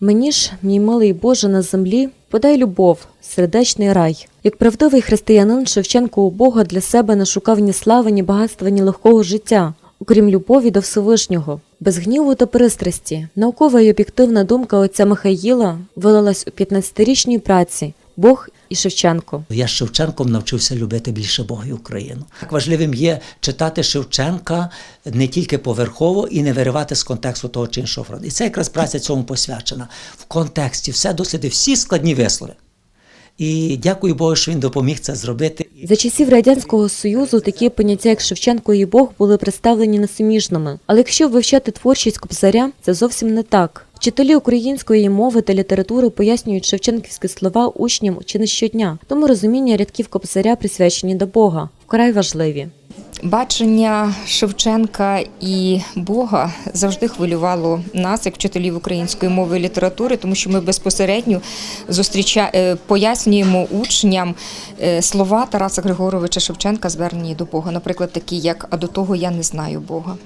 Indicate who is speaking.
Speaker 1: Мені ж, мій милий Боже на землі, подай любов, сердечний рай. Як правдивий християнин Шевченко у Бога для себе не шукав ні слави, ні багатства, ні легкого життя, окрім любові до Всевишнього. Без гніву та пристрасті, наукова і об'єктивна думка отця Михаїла вилилась у 15-річній праці Бог і Шевченко.
Speaker 2: Я з Шевченком навчився любити більше Бога і Україну. Так важливим є читати Шевченка не тільки поверхово і не виривати з контексту того чи іншого фронту. І це якраз праця цьому посвячена. В контексті все досліди, всі складні вислови. І дякую Богу, що він допоміг це зробити.
Speaker 1: За часів радянського союзу такі поняття, як Шевченко і Бог, були представлені несуміжними. Але якщо вивчати творчість Кобзаря, це зовсім не так. Вчителі української мови та літератури пояснюють шевченківські слова учням чи не щодня, тому розуміння рядків Кобзаря присвячені до Бога вкрай важливі.
Speaker 3: Бачення Шевченка і Бога завжди хвилювало нас, як вчителів української мови і літератури, тому що ми безпосередньо зустріча... е, пояснюємо учням е, слова Тараса Григоровича Шевченка, звернені до Бога. Наприклад, такі як А до того я не знаю Бога.